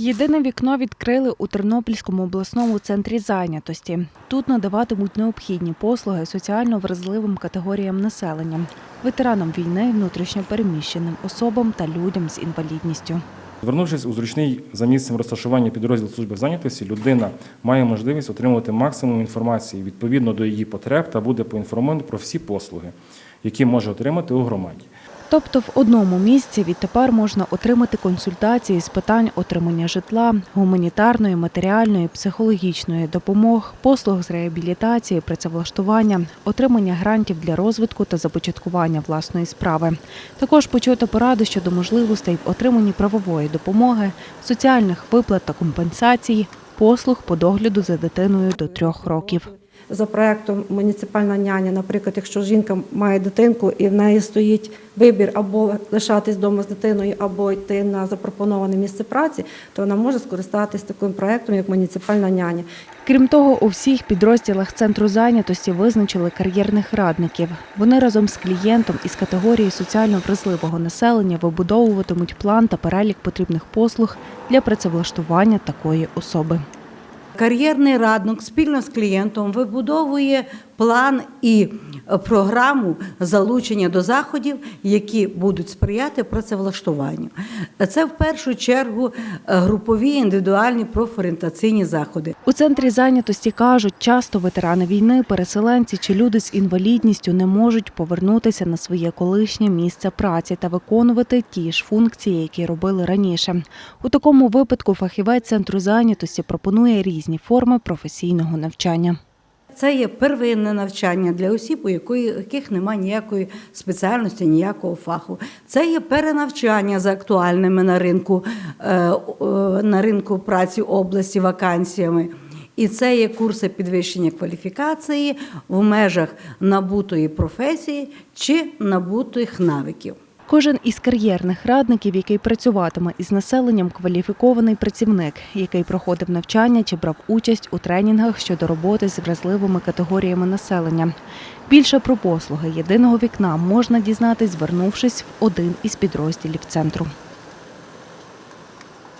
Єдине вікно відкрили у Тернопільському обласному центрі зайнятості. Тут надаватимуть необхідні послуги соціально вразливим категоріям населення, ветеранам війни, внутрішньопереміщеним особам та людям з інвалідністю. Звернувшись у зручний за місцем розташування підрозділ служби зайнятості, людина має можливість отримувати максимум інформації відповідно до її потреб та буде поінформована про всі послуги, які може отримати у громаді. Тобто в одному місці відтепер можна отримати консультації з питань отримання житла, гуманітарної, матеріальної, психологічної допомог, послуг з реабілітації, працевлаштування, отримання грантів для розвитку та започаткування власної справи. Також почути поради щодо можливостей в отриманні правової допомоги, соціальних виплат та компенсацій, послуг по догляду за дитиною до трьох років. За проектом муніципальна няня, наприклад, якщо жінка має дитинку і в неї стоїть вибір або лишатись вдома з дитиною, або йти на запропоноване місце праці, то вона може скористатись таким проектом, як муніципальна няня. Крім того, у всіх підрозділах центру зайнятості визначили кар'єрних радників. Вони разом з клієнтом із категорії соціально вразливого населення вибудовуватимуть план та перелік потрібних послуг для працевлаштування такої особи. Кар'єрний радник спільно з клієнтом вибудовує план і е, програму залучення до заходів, які будуть сприяти працевлаштуванню. Це в першу чергу е, групові індивідуальні профорієнтаційні заходи. У центрі зайнятості кажуть, часто ветерани війни, переселенці чи люди з інвалідністю не можуть повернутися на своє колишнє місце праці та виконувати ті ж функції, які робили раніше. У такому випадку фахівець центру зайнятості пропонує різні форми професійного навчання. Це є первинне навчання для осіб, у яких немає ніякої спеціальності, ніякого фаху. Це є перенавчання за актуальними на ринку, е, на ринку праці області вакансіями. І це є курси підвищення кваліфікації в межах набутої професії чи набутих навиків. Кожен із кар'єрних радників, який працюватиме із населенням, кваліфікований працівник, який проходив навчання чи брав участь у тренінгах щодо роботи з вразливими категоріями населення. Більше про послуги єдиного вікна можна дізнатись, звернувшись в один із підрозділів центру.